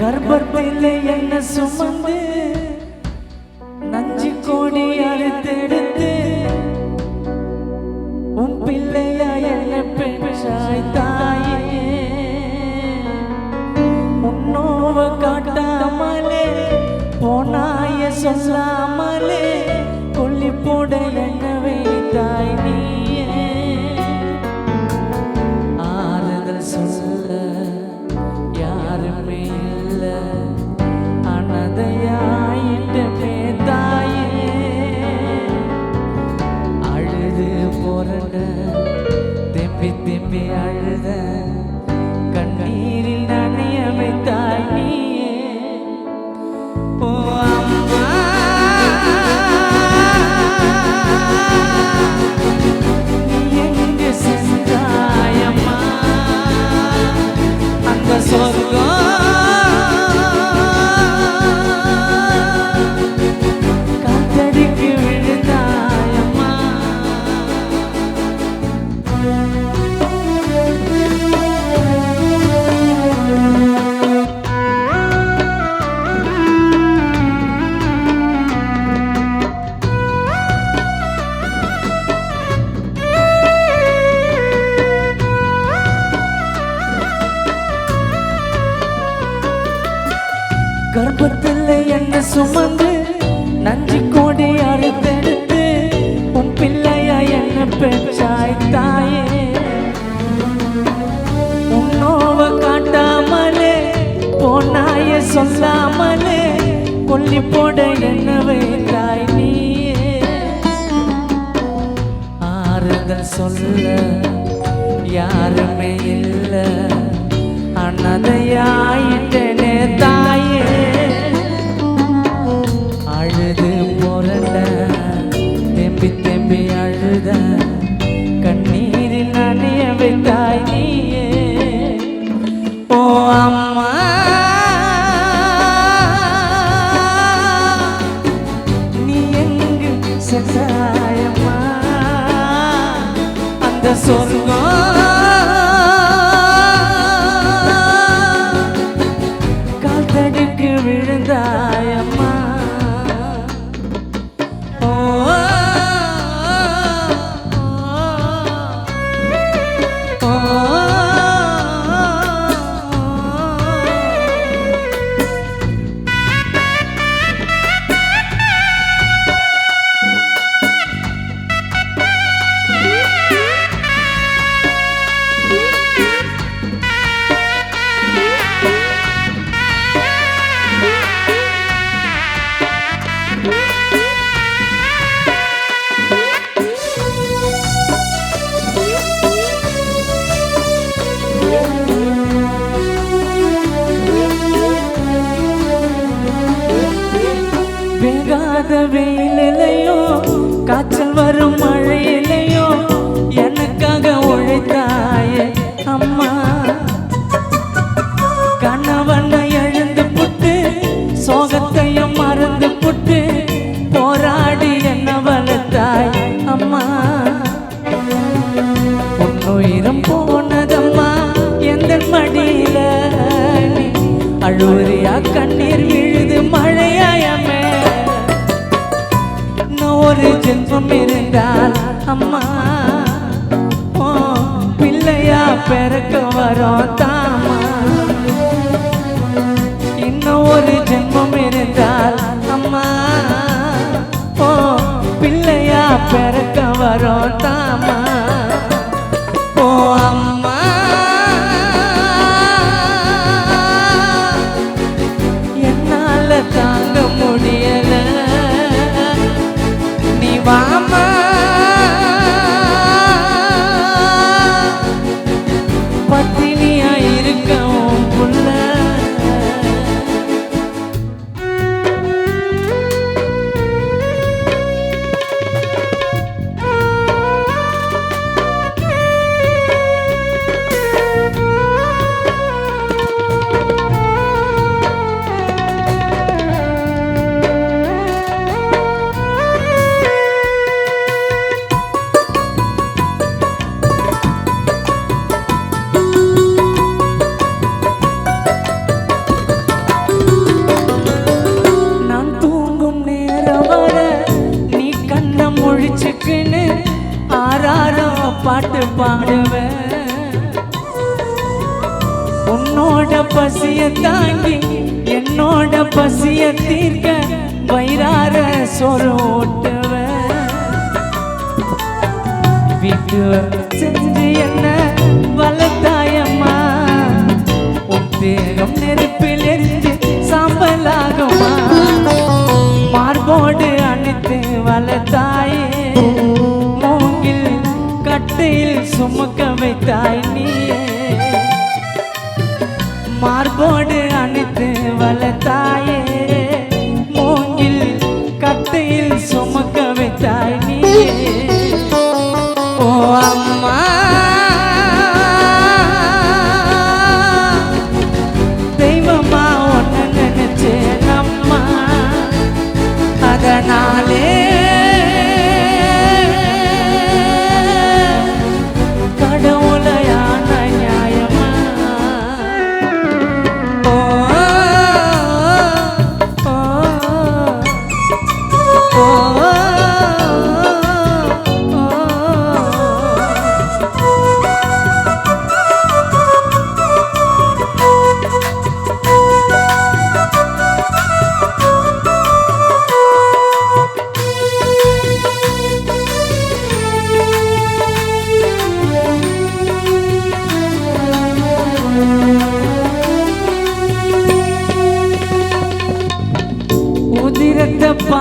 கர்ப்பத்தில் என்ன சுமந்து நஞ்சு கோடி அறுத்தெடுத்து உன் பிள்ளையா என்ன பெற்றாய் தாயே? உன்னோவ காட்டாமலே போனாய சொல்லாமலே கொல்லி போட என்ன வைத்தாய் நீயே? ஆறுதல் சொல்ல யாருமே இல்ல சொல்ல யாருமே இல்லை. அனதையாயிட்டனே தாயே. அழுது புரண்ட தெம்பி தெம்பி அழுத. கண்ணீரில் நனைய வைத்தாய் நீயே da sonra. வேகாத வெயிலையோ காய்ச்சல் வரும் மழையிலையோ எனக்காக உழைத்தாயே அம்மா. கணவனை எழுந்து புட்டு சோகத்தையும் மறந்து புட்டு போராடி என்ன வளர்த்தாய் அம்மா. உன்னுயிரம் போனதம்மா எந்த மடியில? அழுவரியா கண்ணீர் விழுது ஒரு ஜென்மம் இருந்தால் அம்மா. ஓ பிள்ளையா பிறக்க வரோம் தாமா இன்னும் ஒரு ஜென்மம் இருந்தால் அம்மா. ஓ பிள்ளையா பிறக்க வரோம் தாமா பாட்டு பாடுவேன். உன்னோட பசிய தாங்கி என்னோட பசிய தீர்க்க வயிறார சொரு ஓட்டுவேன். வீட்டு செஞ்சு என்ன வளர்த்தாயம்மா உன் தேகம் நெருப்பில் எரிஞ்சு சாம்பலாகுமா? மார்போடு அணைத்து வளர்த்தா கட்டையில் சுமக்க வைத்தாய்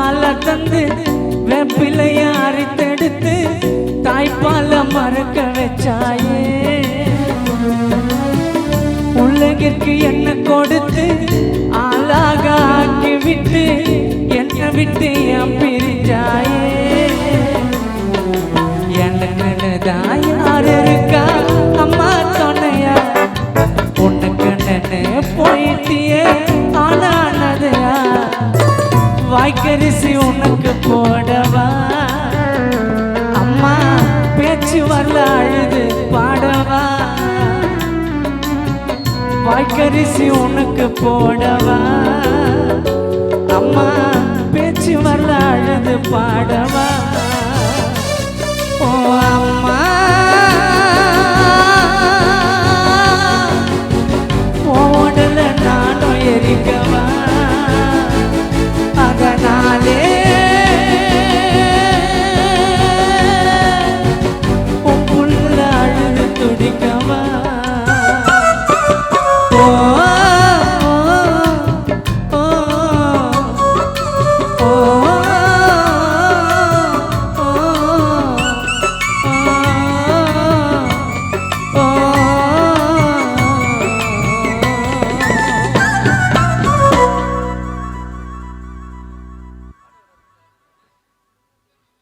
பால தந்து வெப்பிலைய அரித்தெடுத்து தாய்ப்பால மறக்க வச்சாயே. உலகிற்கு என்ன கொடுத்து வாய்க்கரிசி உனக்கு போடவா? அம்மா பேச்சு வரல அழுது பாடவா? வாய்க்கரிசி உனக்கு போடவா? அம்மா பேச்சு வரல அழுது பாடவா? ஓ அம்மா.